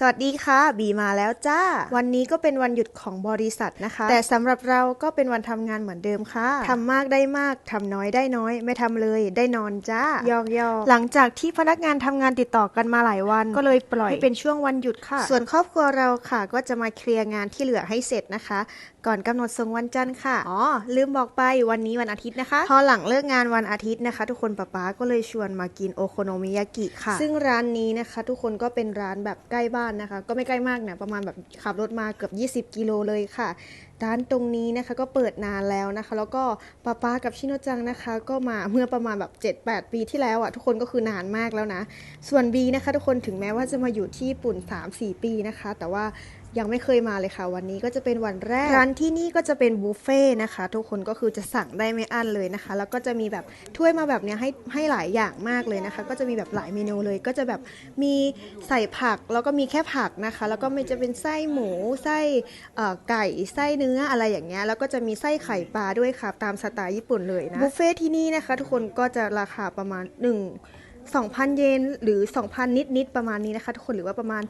สวัสดีค่ะ บีมาแล้วจ้า วันนี้ก็เป็นวันหยุดของบริษัทนะคะ แต่สำหรับเราก็เป็นวันทำงานเหมือนเดิมค่ะทำมากได้มากทำน้อยได้น้อย ไม่ทำเลยได้นอนจ้ายอกยอกหลังจากที่พนักงานทำงานติดต่อกันมาหลายวัน ก็เลยปล่อยให้เป็นช่วงวันหยุดค่ะ ส่วนครอบครัวเราค่ะ ก็จะมาเคลียร์งานที่เหลือให้เสร็จนะคะ ก่อนกำหนดส่งวันจันทร์ค่ะอ๋อลืมบอกไปวันนี้วันอาทิตย์นะคะ พอหลังเลิกงานวันอาทิตย์นะคะ ทุกคนป๊าป๊าก็เลยชวนมากินโอโคโนมิยากิค่ะ ซึ่งร้านนี้นะคะ ทุกคนก็เป็นร้านแบบใกล้บ้านนะคะ ก็ไม่ใกล้มากนะประมาณแบบขับรถมาเกือบ 20 กิโลเลยค่ะ ร้านตรงนี้นะคะก็เปิดนานแล้วนะคะ แล้วก็ป๊าป๊ากับชิโนจังนะคะ ก็มาเมื่อประมาณแบบ 7-8 ปีที่แล้วอะทุกคนก็คือนานมากแล้วนะ ส่วน B นะคะทุกคนถึงแม้ว่าจะมาอยู่ที่ญี่ปุ่น 3-4 ปีนะคะ แต่ว่ายังไม่เคยมาเลยค่ะ วันนี้ก็จะเป็นวันแรกร้านที่นี่ก็จะเป็นบุฟเฟ่ต์นะคะ ทุกคนก็คือจะสั่งได้ไม่อั้นเลยนะคะ แล้วก็จะมีแบบถ้วยมาแบบนี้ให้ให้หลายอย่างมากเลยนะคะ ก็จะมีแบบหลายเมนูเลย ก็จะแบบมีใส่ผักแล้วก็มีแค่ผักนะคะ แล้วก็ไม่จะเป็นไส้หมูไส้ไก่ไส้เนื้อื้ออะไรอย่างเงี้ยแล้วก็จะมีไส้ไข่ปลาด้วยค่ะตามสไตล์ญี่ปุ่นเลยนะบุฟเฟ่ที่นี่นะคะ ทุกคนก็จะราคาประมาณ 1 2,000 เยนหรือ 2,000นิดนิด ๆ ประมาณนี้นะคะทุกคนหรือว่าประมาณ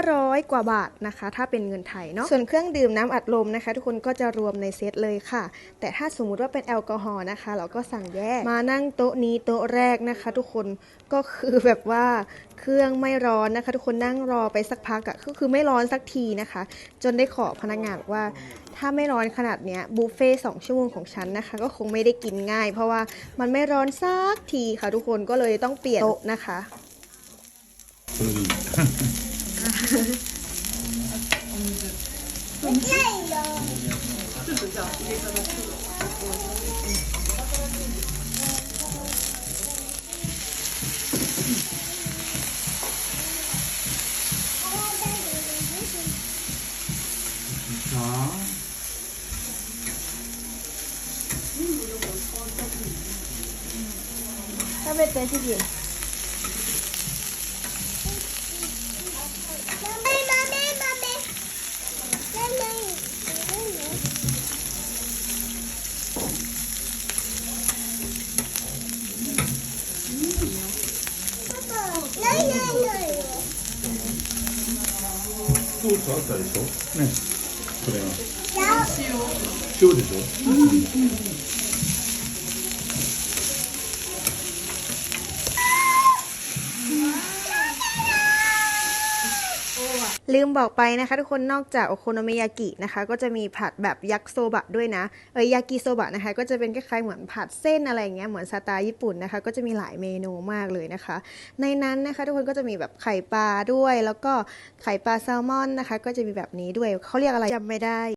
500 กว่าบาทนะคะ ถ้าเป็นเงินไทยเนาะส่วนเครื่องดื่มน้ำอัดลมนะคะ ทุกคนก็จะรวมในเซตเลยค่ะ แต่ถ้าสมมุติว่าเป็นแอลกอฮอล์นะคะ เราก็สั่งแยกมานั่งโต๊ะนี้โต๊ะแรกนะคะ ทุกคนก็คือแบบว่าเครื่องไม่ร้อนนะคะ ทุกคนนั่งรอไปสักพักอะก็คือไม่ร้อนสักทีนะคะ จนได้ขอพนักงานว่า ถ้าไม่ร้อนขนาดนี้บุฟเฟ่สองชั่วโมงของฉันนะคะ ก็คงไม่ได้กินง่าย เพราะว่ามันไม่ร้อนสักทีค่ะทุกคนก็เลยต้องเปลี่ยนโต๊ะนะคะไม่ย 食べて次ソースあったでしょ？ね。これは。塩。でしょ？ ลืมบอกไปนะคะ ทุกคนนอกจากโอโคโนมิยากินะคะ ก็จะมีผัดแบบยักษ์โซบะด้วยนะเออยากิโซบะนะคะ ก็จะเป็นคล้ายๆเหมือนผัดเส้นอะไรอย่างเงี้ยเหมือนสไตล์ญี่ปุ่นนะคะ ก็จะมีหลายเมนูมากเลยนะคะ ในนั้นนะคะ ทุกคนก็จะมีแบบไข่ปลาด้วย แล้วก็ไข่ปลาแซลมอนนะคะ ก็จะมีแบบนี้ด้วยเขาเรียกอะไรจำไม่ได้